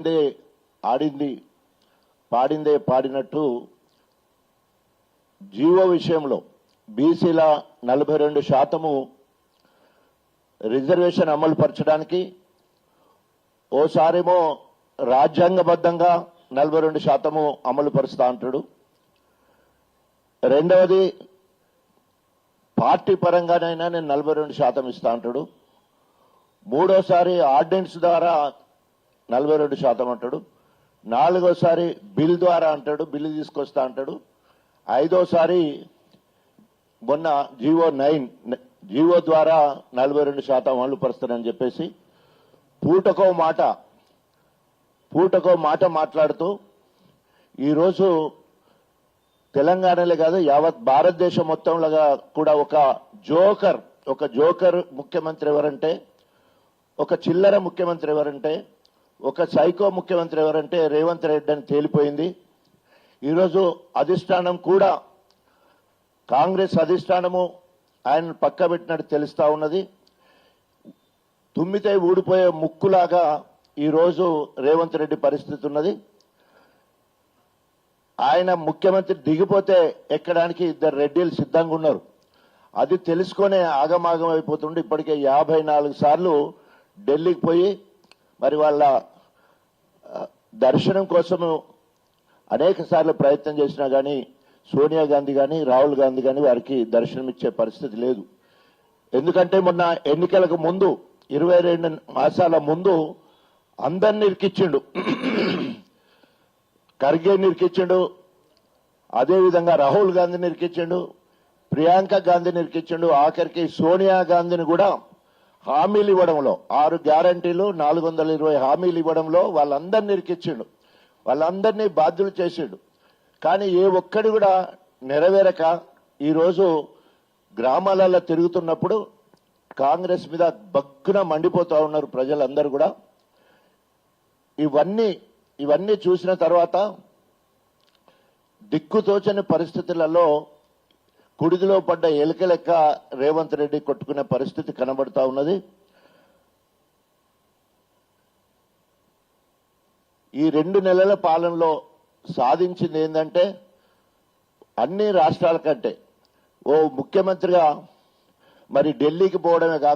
ఆడిందే ఆడింది పాడిందే పాడినట్టు జీవో విషయంలో బీసీల నలభై రెండు శాతము రిజర్వేషన్ అమలు పరచడానికి ఓసారేమో రాజ్యాంగబద్ధంగా నలభై రెండు శాతము అమలు పరుస్తా అంటాడు. రెండవది పార్టీ పరంగానైనా నేను నలభై రెండు శాతం ఇస్తా అంటాడు. మూడోసారి ఆర్డినెన్స్ ద్వారా నలభై రెండు శాతం అంటాడు. నాలుగోసారి బిల్ ద్వారా అంటాడు బిల్లు తీసుకొస్తా అంటాడు. ఐదోసారి మొన్న జీవో నైన్ జీవో ద్వారా నలభై రెండు శాతం అమలు పరుస్తారని చెప్పేసి పూటకో మాట పూటకో మాట మాట్లాడుతూ ఈరోజు తెలంగాణలే కాదు యావత్ భారతదేశం మొత్తంలో కూడా ఒక జోకర్ ఒక జోకర్ ముఖ్యమంత్రి ఎవరంటే ఒక చిల్లర ముఖ్యమంత్రి ఎవరంటే ఒక సైకో ముఖ్యమంత్రి ఎవరంటే రేవంత్ రెడ్డి అని తేలిపోయింది. ఈరోజు అధిష్టానం కూడా కాంగ్రెస్ అధిష్టానము ఆయన పక్క పెట్టినట్టు తెలుస్తూ ఉన్నది. తుమ్మితే ఊడిపోయే ముక్కులాగా ఈరోజు రేవంత్ రెడ్డి పరిస్థితి ఉన్నది. ఆయన ముఖ్యమంత్రి దిగిపోతే ఎక్కడానికి ఇద్దరు రెడ్డిలు సిద్ధంగా ఉన్నారు. అది తెలుసుకునే ఆగమాగం అయిపోతుండే ఇప్పటికే యాభై నాలుగు సార్లు ఢిల్లీకి పోయి మరి వాళ్ళ దర్శనం కోసము అనేక సార్లు ప్రయత్నం చేసినా కానీ సోనియా గాంధీ కానీ రాహుల్ గాంధీ కానీ వారికి దర్శనం ఇచ్చే పరిస్థితి లేదు. ఎందుకంటే మొన్న ఎన్నికలకు ముందు ఇరవై రెండు మాసాల ముందు అందరిని ఇరికిచ్చిండు. ఖర్గే నిరికిచ్చిండు అదేవిధంగా రాహుల్ గాంధీని ఇరికిచ్చిండు ప్రియాంక గాంధీని ఇరికిచ్చిండు ఆఖరికి సోనియా గాంధీని కూడా హామీలు ఇవ్వడంలో ఆరు గ్యారంటీలు నాలుగు వందల ఇరవై హామీలు ఇవ్వడంలో వాళ్ళందరినీ ఇరికిచ్చిండు. వాళ్ళందరినీ బాధ్యులు చేసిండు. కానీ ఏ ఒక్కడి కూడా నెరవేరక ఈరోజు గ్రామాలలో తిరుగుతున్నప్పుడు కాంగ్రెస్ మీద బగ్గున మండిపోతూ ఉన్నారు ప్రజలందరూ కూడా. ఇవన్నీ ఇవన్నీ చూసిన తర్వాత దిక్కుతోచని పరిస్థితులలో కుడిదిలో పడ్డ ఎలుక లెక్క రేవంత్ రెడ్డి కొట్టుకునే పరిస్థితి కనబడతా ఉన్నది. ఈ రెండు నెలల పాలనలో సాధించింది ఏంటంటే అన్ని రాష్ట్రాల కంటే ఓ ముఖ్యమంత్రిగా మరి ఢిల్లీకి పోవడమే కాదు